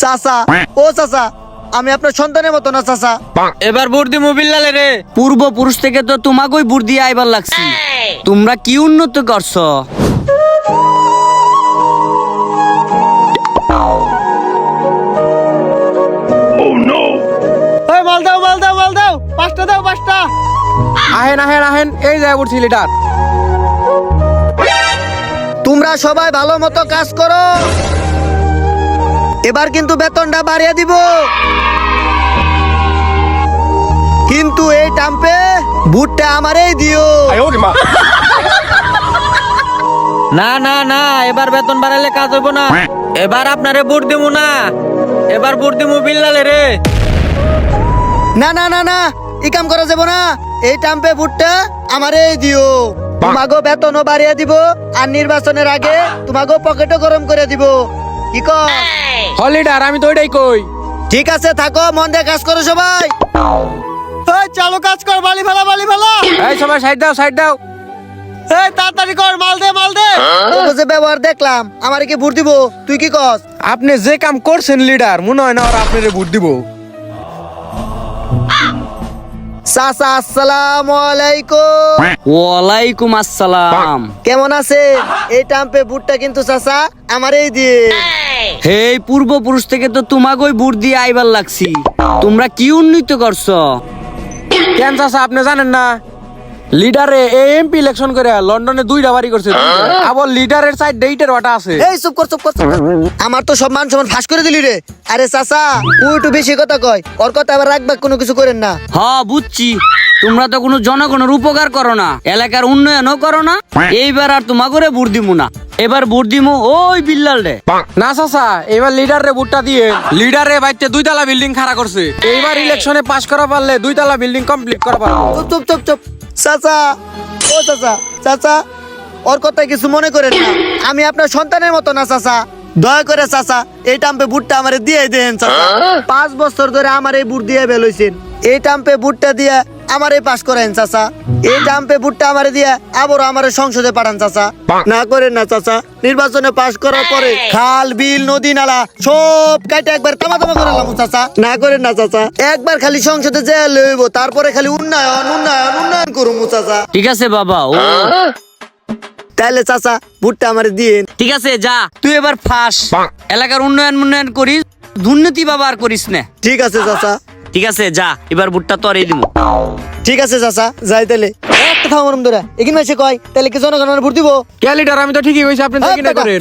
চাচা ও চাচা আমি আপনার সন্তানের মতো না চাচা। এবার ভোট দি মোবিল লালে রে। পূর্বপুরুষ থেকে তো তোমাকেই বুট দিয়ে আইবার লাগছি। তোমরা কি উন্নত করছ? ওই মাল দাও মাল দাও মাল দাও। পাঁচটা দাও পাঁচটা। আহেন আহেন আহেন এই লিটার তোমরা সবাই ভালো মতো কাজ করো। এবার কিন্তু বেতনটা বাড়িয়ে দিব। কিন্তু এই টাম্পে বুটটা আমারই দিও। না না না এবার বেতন বাড়ালে কাজ হইব না। এবার আপনারে ভোট দিব না। এবার ভোট দিব বিল্লালে রে। না না না না ই কাম করা যাব না। এই টাম্পে বুটটা আমারই দিও। তোমাগো বেতনও বাড়িয়ে দিব আর নির্বাচনের আগে তোমাগো পকেটও গরম করে দিব। কি লিডার আমি তো ওইটাই কই। ঠিক আছে থাকো মন দিয়ে কাজ করো সবাই। এই চালু কাজ কর বালি ফেলা বালি ফেলা। এই সবাই সাইড দাও সাইড দাও। এই তাড়াতাড়ি কর মাল দে মাল দে। তোকে যে ব্যবহার দেখলাম আমার কি ভোট দিব? তুই কি কস? আপনি যে কাম করছেন লিডার মনে হয় না আর আপনারে ভোট দিব। চাচা আসসালামু আলাইকুম। ওয়ালাইকুম আসসালাম। কেমন আছে এই টাম্পে বুটটা কিন্তু চাচা আমারই দিয়ে। হে পূর্বপুরুষ থেকে তো তোমাকেই বুট দিয়ে আইবার লাগছি। তোমরা কি উন্নত করছ? কেন চাচা আপনি জানেন না? লিডারে এমপি ইলেকশন করে লন্ডনে দুইটা বাড়ি করছে আবার লিডারের সাইড ডেইটের ওটা আছে। এই চুপ কর চুপ কর আমার তো সম্মান সমান ফাঁস করে দিলি রে। আরে চাচা তুই একটু বেশি কথা কয়। ওর কথা আবার রাখবা কোনো কিছু করেন না। হ বুঝছি। তোমরা তো কোনো জনগণের উপকার করো না। এলাকার উন্নয়নও করো না। এইবার আর তোমা করে বুট দিমু না। এবার বুট দিমু ওই বিল্লাল রে। না চাচা এবার লিডার রে ভোটটা দিয়ে। লিডারে বাইতে দুইতলা বিল্ডিং খাড়া করছে। এইবার ইলেকশনে পাস করা পারলে দুইতলা বিল্ডিং কমপ্লিট করা পারব। চুপ চুপ চুপ চুপ। চাচা ও চাচা চাচা ওর কথা কিছু মনে করেন না। আমি আপনার সন্তানের মতো না চাচা। দয়া করে চাচা এই টাম্পে বুটটা আমারে দিয়ে দেন চাচা। পাঁচ বছর ধরে আমার এই বুট দিয়ে বেলইছেন এই টাম্পে বুটটা দিয়া আমার এই পাস করেন চাচা। এই টাম্পে বুটটা আমারে দিয়ে আবারও আমার সংসদে পাঠান চাচা। না করেন না চাচা। নির্বাচনে পাস করার পরে খাল বিল নদী নালা সব কাটে একবার তামা তামা করে লাম চাচা। না করেন না চাচা। একবার খালি সংসদে যে লইব তারপরে খালি উন্নয়ন উন্নয়ন উন্নয়ন করুম চাচা। ঠিক আছে বাবা ও। তাহলে চাচা বুটটা আমারে দিন ঠিক আছে যা। তুই এবার ফাঁস। এলাকার উন্নয়ন উন্নয়ন করিস। দুর্নীতি বাবা আর করিস না। ঠিক আছে চাচা। ঠিক আছে যা এবার বুটটা আর দিব ঠিক আছে চাচা যাই তাহলে। একটা থাম মরম ধরে। এখানে এসে কয় তাহলে কি জনগণের ভোট দিব? কে লিডার আমি তো ঠিকই কইছি আপনি তো এই কিনা করেন।